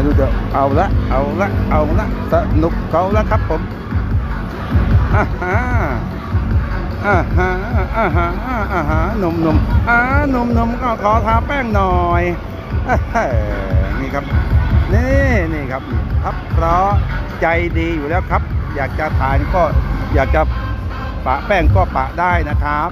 ไม่รู้จะเอาละเอาละเอาละสนุกเขาละครับผมอ่าฮะอ่าฮะอ่าฮะอ่าฮะหนุ่มหนุ่มอ่าหนุ่มหนุ่มก็ขอทาแป้งหน่อยอนี่ครับนี่นี่ครับครับเพราะใจดีอยู่แล้วครับ อยากจะทานก็อยากจะปะแป้งก็ปะได้นะครับ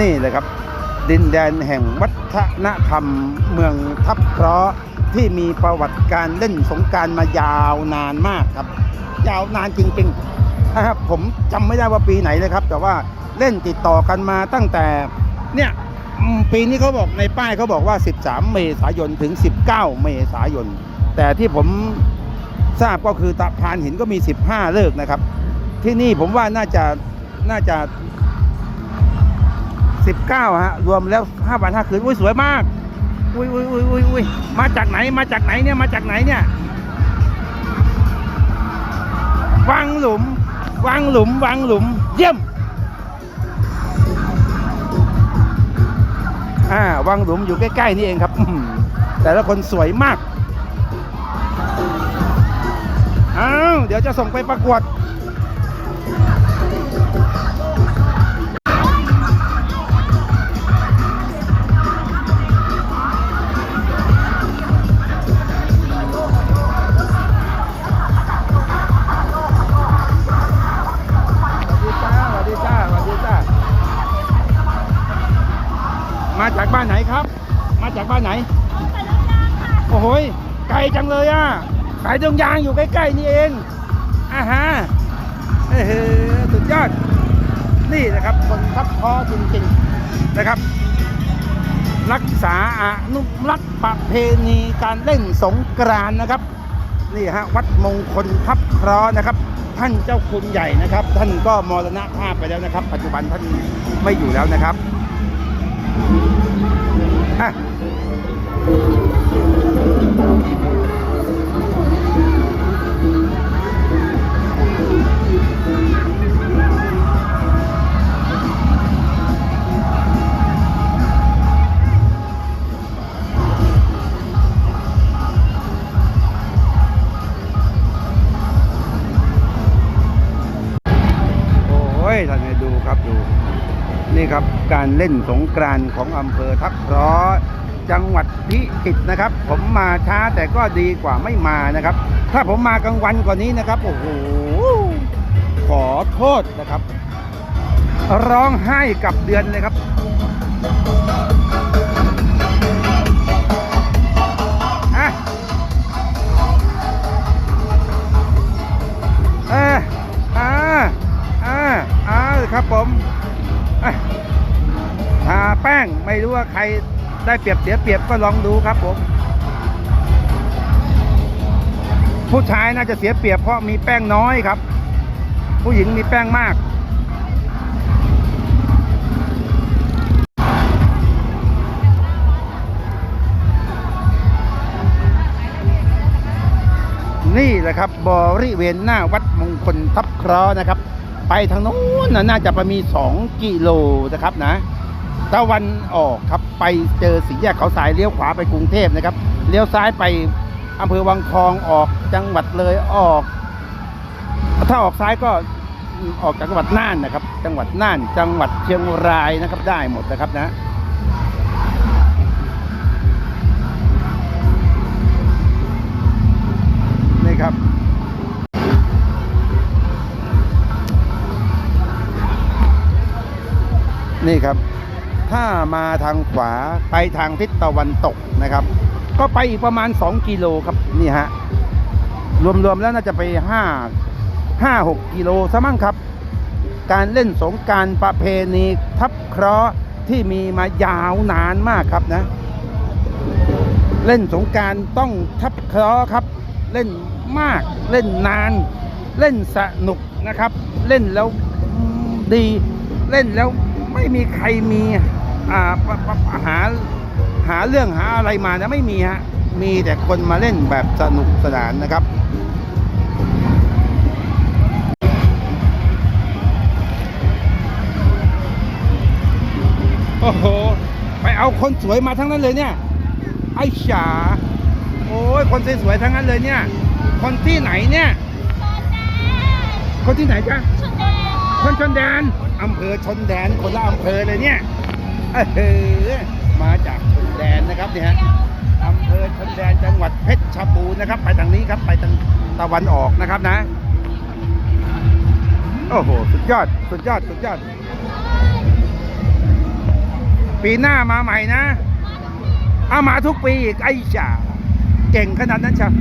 นี่เลยครับ ดินแดนแห่งวัฒนธรรมเมืองทับเคราะห์ที่มีประวัติการเล่นสงการมายาวนานมากครับ ยาวนานจริงๆนะครับผมจำไม่ได้ว่าปีไหนเลยครับ แต่ว่าเล่นติดต่อกันมาตั้งแต่เนี่ยปีนี้เขาบอกในป้ายเขาบอกว่า 13 เมษายนถึง 19 เมษายน แต่ที่ผมทราบก็คือตะพานหินก็มี 15 เลิกนะครับ ที่นี่ผมว่าน่าจะน่าจะ 19ฮะรวมแล้ว5วัน5คืนอุ้ยสวยมากอุ้ยอุ้ยอุ้ยอุ้ยอุ้ยมาจากไหนมาจากไหนเนี่ยมาจากไหนเนี่ยวังหลุมวังหลุมวังหลุม เยี่ยมอ่าวังหลุมอยู่ใกล้ ๆ นี่เองครับแต่ละคนสวยมากอ้าวเดี๋ยวจะส่งไปประกวด มาจากบ้านไหนครับ มาจากบ้านไหน โอ้โหไกลจังเลยอะ ขายดงยางอยู่ใกล้ๆนี่เองอ่าฮะเฮ้ยสุดยอด นี่นะครับ คนทับคอจริงๆนะครับ รักษาอนุรักษ์ประเพณีการเล่นสงกรานนะครับ นี่ฮะวัดมงคลทับคราะห์นะครับท่านเจ้าคุณใหญ่นะครับ ท่านก็มรณภาพไปแล้วนะครับ ปัจจุบันท่านไม่อยู่แล้วนะครับ ยท่านให้ดูครับดู นี่ครับการเล่นสงกรานต์ของอำเภอทับร้อจังหวัดพิจิตรนะครับ ผมมาช้าแต่ก็ดีกว่าไม่มานะครับ ถ้าผมมากลางวันกว่านี้นะครับ โอ้โหขอโทษนะครับ ร้องไห้กับเดือนเลยครับ ครับผมทาแป้งไม่รู้ว่าใครได้เปรียบเสียเปรียบก็ลองดูครับผม ผู้ชายน่าจะเสียเปรียบเพราะมีแป้งน้อยครับ ผู้หญิงมีแป้งมากนี่แหละครับบริเวณหน้าวัดมงคลทับเคราะห์นะครับ ไปทางโน้นน่ะน่าจะประมี2กิโลนะครับนะตะวันออกครับไปเจอสีแยกเขาสายเลี้ยวขวาไปกรุงเทพนะครับเลี้ยวซ้ายไปอำเภอวังทองออกจังหวัดเลยออก ถ้าออกซ้ายก็ออกจากจังหวัดน่านนะครับ จังหวัดน่าน จังหวัดเชียงรายนะครับได้หมดนะครับนะนี่ครับ นี่ครับ ถ้ามาทางขวาไปทางทิศตะวันตกนะครับ ก็ไปอีกประมาณ 2 กิโลครับนี่ฮะรวมๆแล้วน่าจะไป 5 5 6 กิโลซะมั้งครับ การเล่นสงการประเพณีทับเคราะห์ที่มีมายาวนานมากครับนะ เล่นสงการต้องทับเคราะห์ครับ เล่นมากเล่นนาน เล่นสนุกนะครับ เล่นแล้วดีเล่นแล้ว ไม่มีใครมีอ่าปะปะหาหาเรื่องหาอะไรมานะไม่มีฮะมีแต่คนมาเล่นแบบสนุกสนานนะครับโอ้โห ไปเอาคนสวยมาทั้งนั้นเลยเนี่ย ไอ้ฉาโอ้ย คนสวยๆทั้งนั้นเลยเนี่ย คนที่ไหนเนี่ย คนที่ไหนจ๊ะคนชนแดน อำเภอชนแดนคนละอำเภอเลยเนี่ยเออมาจากชนแดนนะครับเนี่ยฮะอำเภอชนแดนจังหวัดเพชรชบูรณ์นะครับ ไปทางนี้ครับไปทางตะวันออกนะครับนะ โอ้โหสุดยอดสุดยอดสุดยอด ปีหน้ามาใหม่นะเอามาทุกปีอีกไอ้จ่าเก่งขนาดนั้นเชียว